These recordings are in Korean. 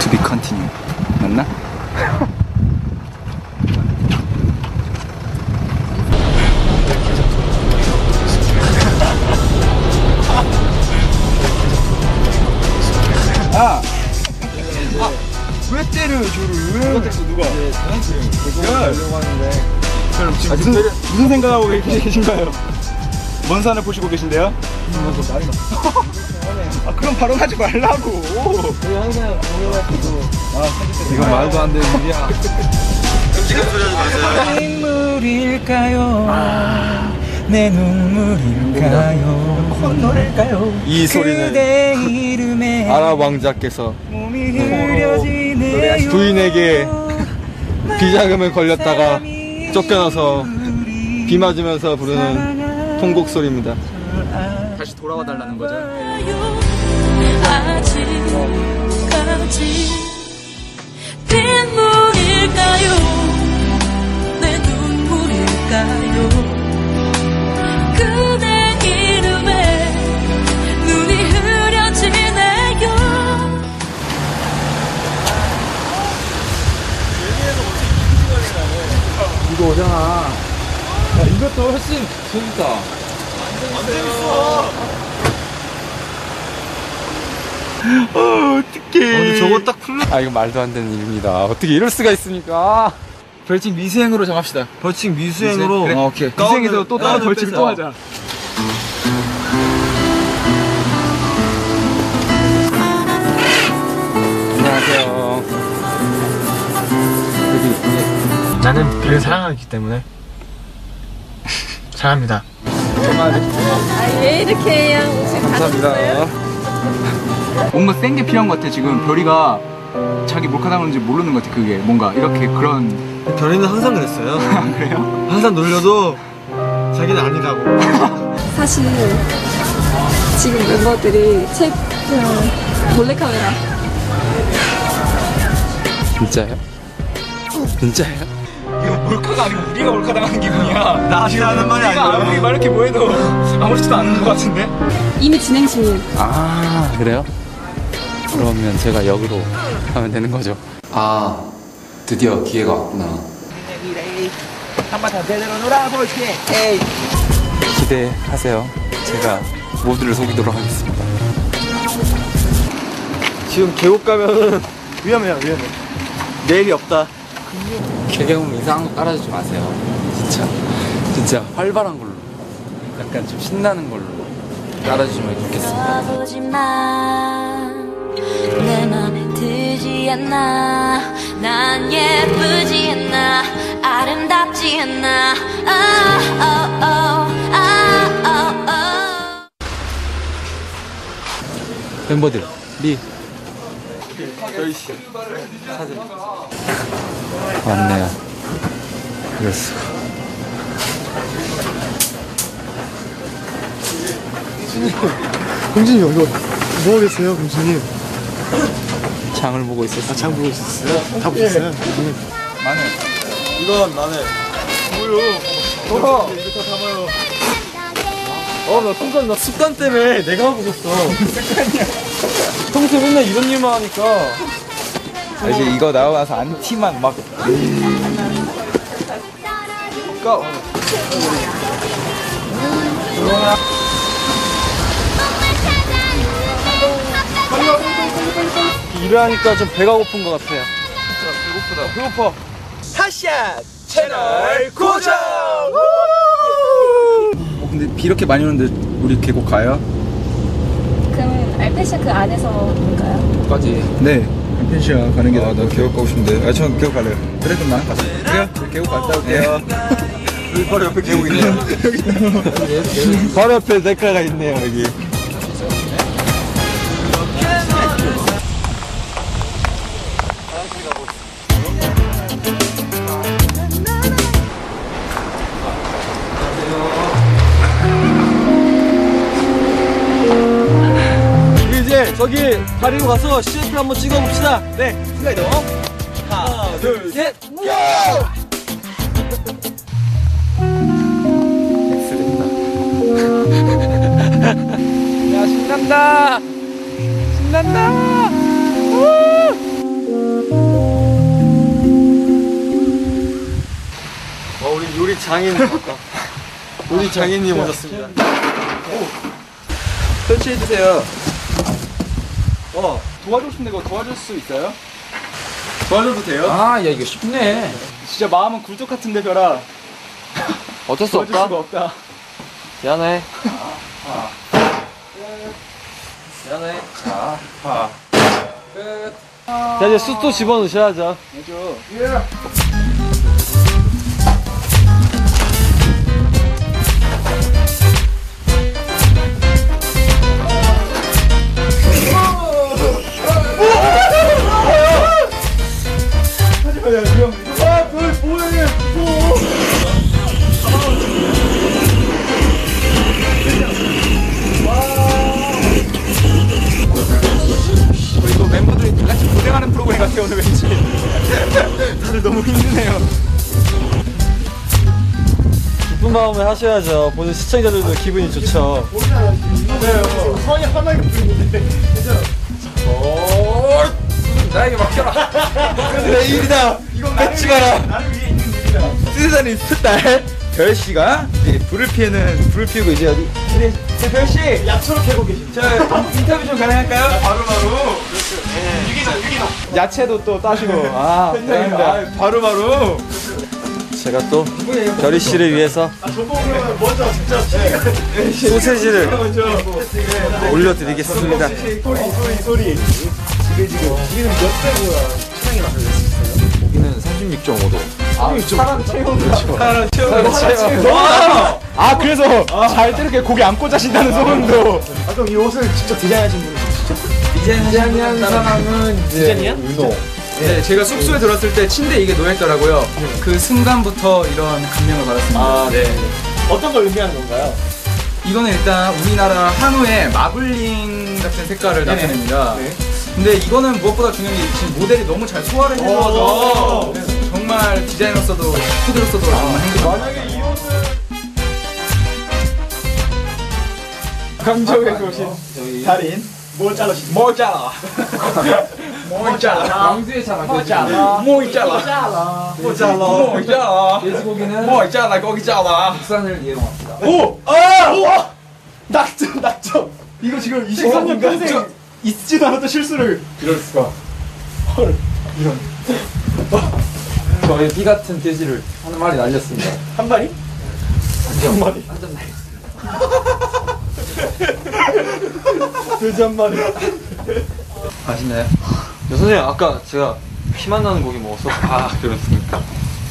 To be continue. 맞나? 아! 아! 왜 때려요, 저를? 누가 때렸어, 누가? 야! 그럼 지금 무슨, 무슨 생각하고 계신가요? 먼 산을 보시고 계신데요? 아, 그럼 바로 가지 말라고. 이건 말도 안 되는 일이야. 눈물일까요? 내 눈물일까요? 콧노래일까요? 이 소리는 그대 이름에 아랍 왕자께서 몸이 흐려지네요. 부인에게 비자금을 걸렸다가 쫓겨나서 비 맞으면서 부르는 통곡 소리입니다. 다시 돌아와 달라는 거죠. 아직까지 빗물일까요 내 눈물일까요 그대 이름에 눈이 흐려지네요 이거 오잖아. 야, 이것도 훨씬 재밌다. 어, 어떡해. 근데 저거 딱 풀려. 아, 이거 말도 안 되는 일입니다. 어떻게 이럴 수가 있습니까? 벌칙 미수행으로 정합시다. 벌칙 미수행으로. 그래? 어, 오케이. 미수행에서 또 다른 벌칙을. 또 하자. 안녕하세요. 여기, 나는 비를 사랑하기 때문에 사랑합니다. 왜 이렇게 그냥 감사합니다. 뭔가 센 게 필요한 것 같아. 지금 별이가 자기 몰카당하는지 모르는 것 같아. 그게 뭔가 이렇게 그런 별이는 항상 그랬어요. 그래요? 항상 놀려도 자기는 아니라고. 사실 지금 멤버들이 책 어, 몰래카메라 진짜요? 진짜요? 몰카가 아니고 우리가 몰카당하는 기분이야. 나한테 하는 말이 우리가 아니라. 아무리 막 이렇게 뭐해도 아무렇지도 않은 것 같은데? 이미 진행 중이에요. 아, 그래요? 그러면 제가 역으로 하면 되는 거죠. 아, 드디어 기회가 왔구나. 한번 더 제대로 놀아볼게. 에이. 기대하세요. 제가 모두를 속이도록 하겠습니다. 지금 계곡 가면은 위험해요, 위험해. 내일이 없다. 개경 이상한 거 깔아주지 마세요. 진짜. 진짜 활발한 걸로. 약간 좀 신나는 걸로 깔아주시면 좋겠습니다. 내 맘에 들지 않나 난 예쁘지 않나 아름답지 않나 oh, oh, oh, oh, oh. 멤버들, 리. 왔네요. 이럴 수가. 공주님, 이거 뭐 하겠어요, 공주님? 장을 보고 있었어요. 장 보고 있었어요? 다 보셨어요? 나는 이건 나는. 뭐요? 어, 이거 다 담아요. 어, 나 순간, 나 습관 때문에 내가 있었어. 습관이야. 평소에 맨날 이런 일만 하니까. 아, 이제 이거 나오고 나서 안티만 막 고! 일을 하니까 좀 배가 고픈 것 같아요. 배고프다. 배고파. 어, 근데 비 이렇게 많이 오는데 우리 계곡 가요? 알페시아 그 안에서 볼까요? 까지. 네. 펜션 가는 게 아, 나 계곡 가고 싶은데. 아, 전 계곡 갈래요. 그래, 그럼 나는 가자. 그래요? 계곡 갔다 올게요. 여기 바로 옆에 계곡 있네요. 바로 옆에 데카가 있네요, 여기. 저기 다리로 가서 CF 한번 찍어봅시다. 네, 순간 이동. 하나, 하나 둘, 셋. 야 신난다 신난다 와 어, 우리 요리 장인. 요리 장인님 오셨습니다 설치해주세요 어, 도와주고 싶은데 이거 도와줄 수 있어요? 도와줘도 돼요? 아, 야, 이거 쉽네. 진짜 마음은 굴뚝 같은데, 별아. 어쩔 수 도와줄 없다. 수가 없다. 미안해. 미안해. 자, 봐. 끝. 자 이제 숯도 집어넣으셔야죠. 해줘. 기쁜 마음에 하셔야죠. 보는 시청자들도 기분이 좋죠. 나에게 맡겨라. 내 일이다. 이건 뺏지 마라. 나를 위해 있는 일이다. 뜨다니 스딸 별 씨가 이제 불을 피우는 불을 피우고 이제 어디? 우리 저 별씨 야채로 캐고 계십니다. 저 인터뷰 좀 가능할까요? 바로 바로. 유기농 유기농. 야채도 또 따시고. 아, 감사합니다. 바로 바로. 제가 또 별이 씨를 위해서 소세지를 올려드리겠습니다. 소리 소리 소리. 지금 지금 지금 몇 대고야? 여기는 36.5도. 사람 체온 사람 체온 체온 아 그래서 잘 이렇게 고기 안 꽂아신다는 소문도 아 그럼 이 옷을 직접 디자인하신 분이 디자인한 사람은 이제 윤호. 네 제가 숙소에 들었을 때 침대 이게 놓여있더라고요. 그 순간부터 이런 감명을 받았습니다. 아, 네. 어떤 걸 의미하는 건가요? 이거는 일단 우리나라 한우의 마블링 같은 색깔을 나타냅니다. 근데 이거는 무엇보다 중요한 게 지금 모델이 너무 잘 소화를 해줘서 정말 디자이너로서도 코드로서도 정말 행복합니다. 만약에 이 옷을 강정에서 오신 달인? 뭘 잘라주세요? 뭘 잘라 뭘 잘라 광주에 잘안 잘라 뭘 잘라 뭘 잘라 뭘 잘라 돼지고기는 뭘 잘라 거기 잘라 국산을 이용합니다. 오! 아! 오! 낙점, 낙점. 이거 지금 23년 평생 있지도 않았던 실수를. 이럴 수가 저의 피 같은 돼지를 한 마리 날렸습니다. 한 마리? 한 마리. 한점 날렸습니다. 돼지 한 마리. 맛있나요? 선생님 아까 제가 피만 나는 고기 먹었어. 아 그렇습니까?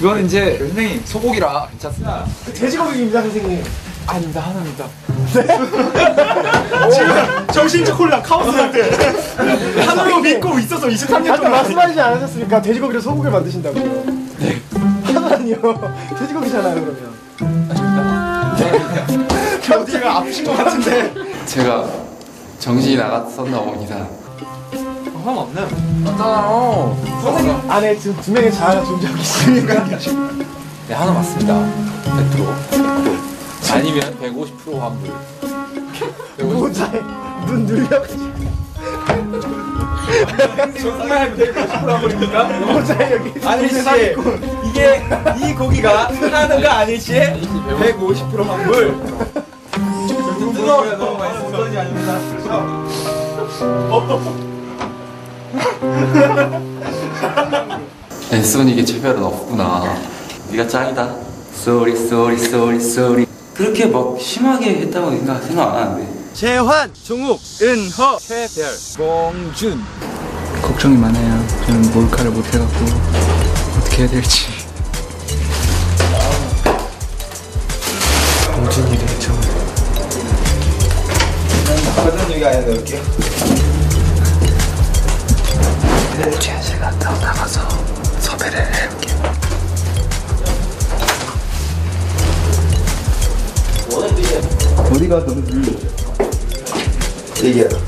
이거는 이제 선생님 소고기라 괜찮습니다. 돼지고기입니다, 선생님. 아닙니다 하나입니다. 지금 정신적 혼란, 카오스 상태. 하나로 믿고 있어서 23년 동안. 말씀하시지 않으셨습니까? 돼지고기로 소고기를 만드신다고. 네. 하나는요, 돼지고기잖아요, 그러면. 어디가 아프신 것 같은데. 제가 정신이 나갔었나 봅니다. 화없네 맞잖아요. 선생님 안에 지금 두 명의 자아가 존재하고 있으니까. 네 하나 맞습니다. 100%. 아니면 150% 환불. 모자에 눈 눌려가지고. 정말 190%입니까? 모자에 여기. 아니씨 이게 이 고기가 한우가 아니씨 150% 환불 뜨거워요 너무 맛있어 어떤지 아닙니다 앤소닉의 차별은 없구나. 네가 짱이다. 쏘리 쏘리 쏘리 쏘리. 그렇게 막 심하게 했다고 생각, 생각 안 하는데. 재환, 종욱, 은허, 최별, 봉준 걱정이 많아요 저는 몰카를 못해갖고 어떻게 해야 될지 봉준 일이 저 어떤 얘기 안 해볼게요 지하실 갔다 나가서 섭외를 해볼게요. 어디가 너무 눌려 얘기해라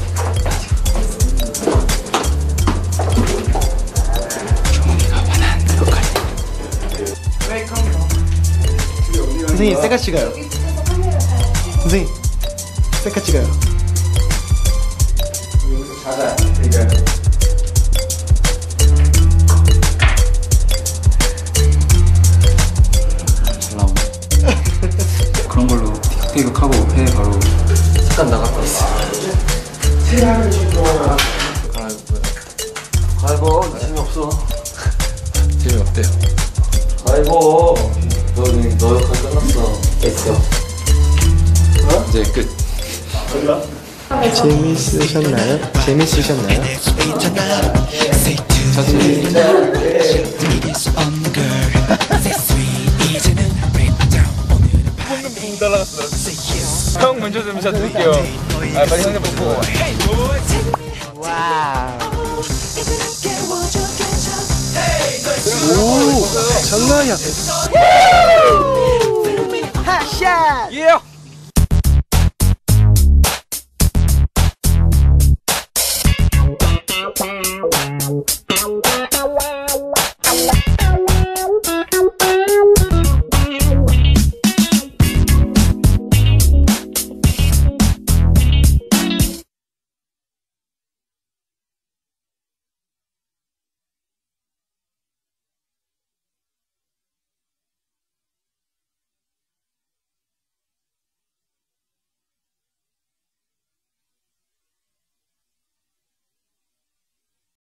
선생님 셀카 찍어요. 선생님 셀카 찍어요. 자자 얘기해 잘나 재밌으셨나요? 재밌으셨나요? 천천히. 형 먼저 좀 인사 드릴게요. 아, 빨리 형님 보고. 장난이야. 예!